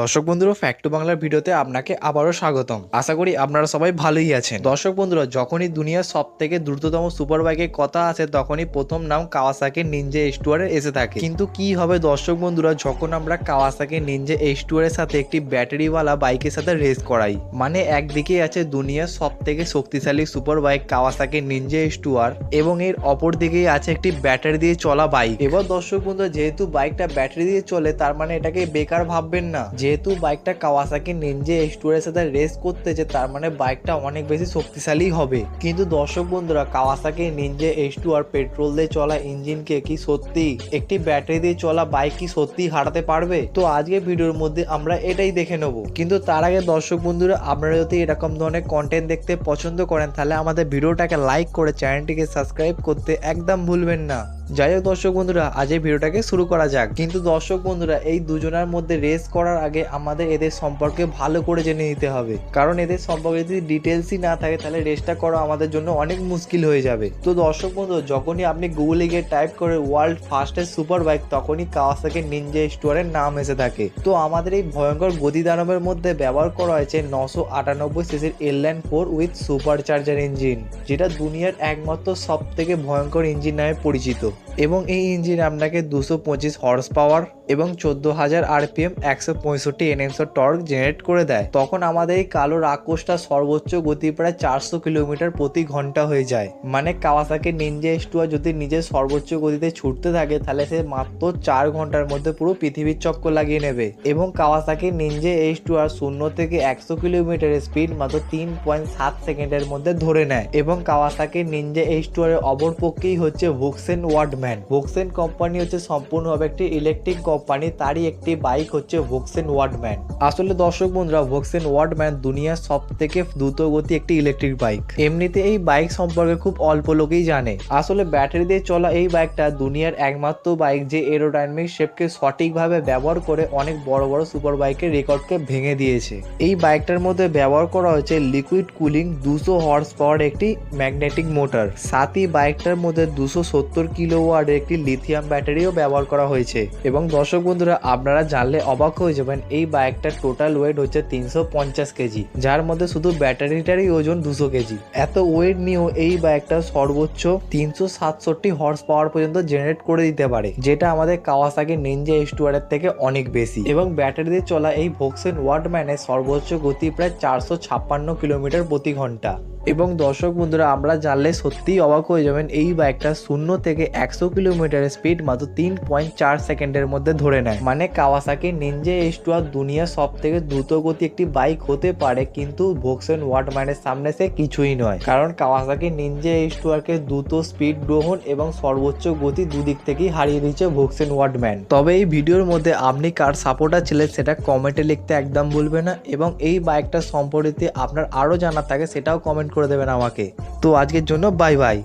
দর্শক বন্ধুরা ফ্যাক্টু বাংলার ভিডিওতে আপনাকে আবারও স্বাগতম। আশা করি আপনারা সবাই ভালোই আছেন। দর্শক বন্ধুরা, যখনই দুনিয়ার সব থেকে দ্রুততম সুপার বাইকের কথা আসে তখনই প্রথম নাম কাওয়াসাকি নিনজা এস্টুয়ারে এসে থাকে। কিন্তু কি হবে দর্শক বন্ধুরা, যখন আমরা কাওয়াসাকি নিনজা এস্টুয়ারের সাথে একটি ব্যাটারিওয়ালা বাইকের সাথে রেস করাই মানে একদিকে আছে দুনিয়ার সব থেকে শক্তিশালী সুপার বাইক কাওয়াসাকি নিনজা এস্টুয়ার এবং এর অপর দিকেই আছে একটি ব্যাটারি দিয়ে চলা বাইক। এবার দর্শক বন্ধুরা, যেহেতু বাইকটা ব্যাটারি দিয়ে চলে, তার মানে এটাকে বেকার ভাববেন না। যেহেতু বাইকটা কাওয়াসাকি নিনজা এক্সটুয়ারের সাথে রেস করতেছে, তার মানে বাইকটা অনেক বেশি শক্তিশালী হবে। কিন্তু দর্শক বন্ধুরা কাওয়াসাকি নিনজা আর পেট্রোল দিয়ে চলা ইঞ্জিনকে কি সত্যি, একটি ব্যাটারি দিয়ে চলা বাইক কি সত্যি হারাতে পারবে? তো আজকে ভিডিওর মধ্যে আমরা এটাই দেখে নেব। কিন্তু তার আগে দর্শক বন্ধুরা, আপনারা যদি এরকম ধরনের কন্টেন্ট দেখতে পছন্দ করেন, তাহলে আমাদের ভিডিওটাকে লাইক করে চ্যানেলটিকে সাবস্ক্রাইব করতে একদম ভুলবেন না। যাই হোক দর্শক বন্ধুরা, আজ এই ভিডিওটাকে শুরু করা যাক। কিন্তু দর্শক বন্ধুরা, এই দুজনের মধ্যে রেস করার আগে আমাদের এদের সম্পর্কে ভালো করে জেনে নিতে হবে। কারণ এদের সম্পর্কে যদি ডিটেলসই না থাকে, তাহলে রেসটা করা আমাদের জন্য অনেক মুশকিল হয়ে যাবে। তো দর্শক বন্ধু যখনই আপনি গুগলে গিয়ে টাইপ করে ওয়ার্ল্ড ফাস্টেস্ট সুপার বাইক তখনই কাওয়াসাকি নিনজা স্টোয়ারের নাম এসে থাকে। তো আমাদের এই ভয়ঙ্কর গতি দানবের মধ্যে ব্যবহার করা হয়েছে নশো আটানব্বই সিসির এলল্যান্ড four with super charger engine যেটা দুনিয়ার একমাত্র সব থেকে ভয়ঙ্কর ইঞ্জিন নামে পরিচিত। এবং এই ইঞ্জিন আপনাকে দুশো পঁচিশ হর্স পাওয়ার এবং চোদ্দ হাজার আরপিএম একশো পঁয়ষট্টি এনএমসো টর্ক জেনারেট করে দেয়। তখন আমাদের এই কালো রাক্ষসটা সর্বোচ্চ গতি প্রায় চারশো কিলোমিটার প্রতি ঘণ্টা হয়ে যায়। মানে কাওয়াসাকি নিনজা এস্টুয়া যদি নিজের সর্বোচ্চ গতিতে ছুটতে থাকে, তাহলে সে মাত্র চার ঘণ্টার মধ্যে পুরো পৃথিবীর চক্কর লাগিয়ে নেবে। এবং কাওয়াসাকে নিনজা এস্টুয়ার শূন্য থেকে একশো কিলোমিটারের স্পিড মাত্র তিন পয়েন্ট সাত সেকেন্ডের মধ্যে ধরে নেয়। এবং কাওয়াসাকি নিনজা এস্টুয়ারের অপরপক্ষেই হচ্ছে ভোক্সেন ওয়ার্ডম্যান ভোক্সেন কোম্পানি হচ্ছে সম্পূর্ণভাবে একটি ইলেকট্রিক কোম্পানি তারই একটি বাইক হচ্ছে ভোক্সেন ওয়ার্ডম্যান আসলে দর্শক বন্ধুরা ভোক্সেন ওয়ার্ডম্যান দুনিয়ার সব থেকে দ্রুত গতি একটি ইলেকট্রিক বাইক এমনিতে এই বাইক সম্পর্কে খুব অল্প লোকেই জানে আসলে ব্যাটারি দিয়ে চলা এই বাইকটা দুনিয়ার একমাত্র বাইক যে এরোডাইনামিক শেপকে সঠিকভাবে ব্যবহার করে অনেক বড় বড় সুপার বাইকের রেকর্ডকে ভেঙে দিয়েছে এই বাইকটার মধ্যে ব্যবহার করা হয়েছে লিকুইড কুলিং দুশো হর্স পাওয়ার একটি ম্যাগনেটিক মোটর সাথই বাইকটার মধ্যে দুশো সত্তর কিলো ওয়ার্ডের একটি লিথিয়াম ব্যাটারিও ব্যবহার করা হয়েছে। এবং দর্শক বন্ধুরা, আপনারা জানলে অবাক হয়ে যাবেন, এই বাইকটার টোটাল ওয়েট হচ্ছে তিনশো পঞ্চাশ কেজি, যার মধ্যে শুধু ব্যাটারিটারই ওজন দুশো কেজি। এত ওয়েট নিয়েও এই বাইকটা সর্বোচ্চ তিনশো সাতষট্টি হর্স পাওয়ার পর্যন্ত জেনারেট করে দিতে পারে, যেটা আমাদের কাওয়াসাকি নিনজা এস্টুয়ারের থেকে অনেক বেশি। এবং ব্যাটারি দিয়ে চলা এই ভোক্সেন ওয়ার্ডম্যানের সর্বোচ্চ গতি প্রায় চারশো ছাপ্পান্ন কিলোমিটার প্রতি ঘণ্টা। এবং দর্শক বন্ধুরা, আমরা জানলে সত্যিই অবাক হয়ে যাবেন, এই বাইকটা শূন্য থেকে একশো কিলোমিটারের স্পিড মাত্র তিন পয়েন্ট চার সেকেন্ডের মধ্যে ধরে নেয়। মানে কাওয়াসাকি নিনজা এস্টুয়ার দুনিয়ার সব থেকে দ্রুত গতি একটি বাইক হতে পারে, কিন্তু ভোক্সেন ওয়ার্ডম্যানের সামনে সে কিছুই নয়। কারণ কাওয়াসাকি নিনজা এস্টুয়ারকে দ্রুত স্পিড গ্রহণ এবং সর্বোচ্চ গতি দুদিক থেকেই হারিয়ে দিচ্ছে ভোক্সেন ওয়ার্ডম্যান তবে এই ভিডিওর মধ্যে আপনি কার সাপোর্টার ছিলেন সেটা কমেন্টে লিখতে একদম ভুলবে না, এবং এই বাইকটা সম্পর্কে আপনার আরও জানার থাকে, সেটাও কমেন্ট করে দেবেন আমাকে। তো আজকের জন্য বাই বাই